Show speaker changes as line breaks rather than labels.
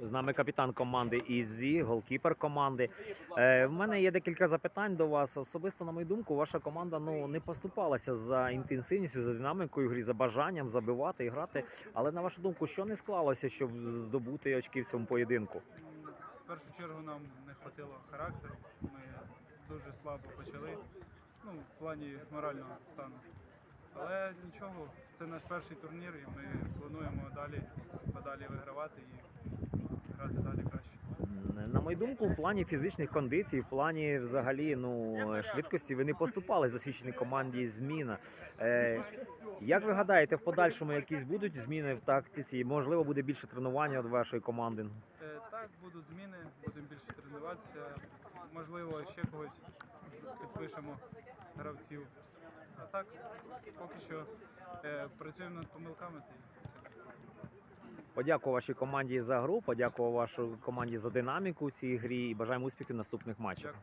З нами капітан команди Ізі, голкіпер команди. Е, в мене є декілька запитань до вас. Особисто, на мою думку, ваша команда ну не поступалася за інтенсивністю, за динамікою грі, за бажанням забивати і грати. Але на вашу думку, що не склалося, щоб здобути очки в цьому поєдинку?
В першу чергу нам не хватило характеру. Ми дуже слабо почали, ну, в плані морального стану. Але нічого, це наш перший турнір, і ми плануємо далі, подалі вигравати і грати далі краще.
На мою думку, в плані фізичних кондицій, в плані взагалі ну швидкості ви не поступали засвідченій команді зміна. Е, як ви гадаєте, в подальшому якісь будуть зміни в тактиці? Можливо, буде більше тренування від вашої команди?
Е, Так, будуть зміни, будемо більше тренуватися. Можливо, ще когось підпишемо гравців. А так, поки що е, працюємо над помилками.
Подякую вашій команді за гру, подякую вашій команді за динаміку в цій грі і бажаємо успіхів в наступних матчах.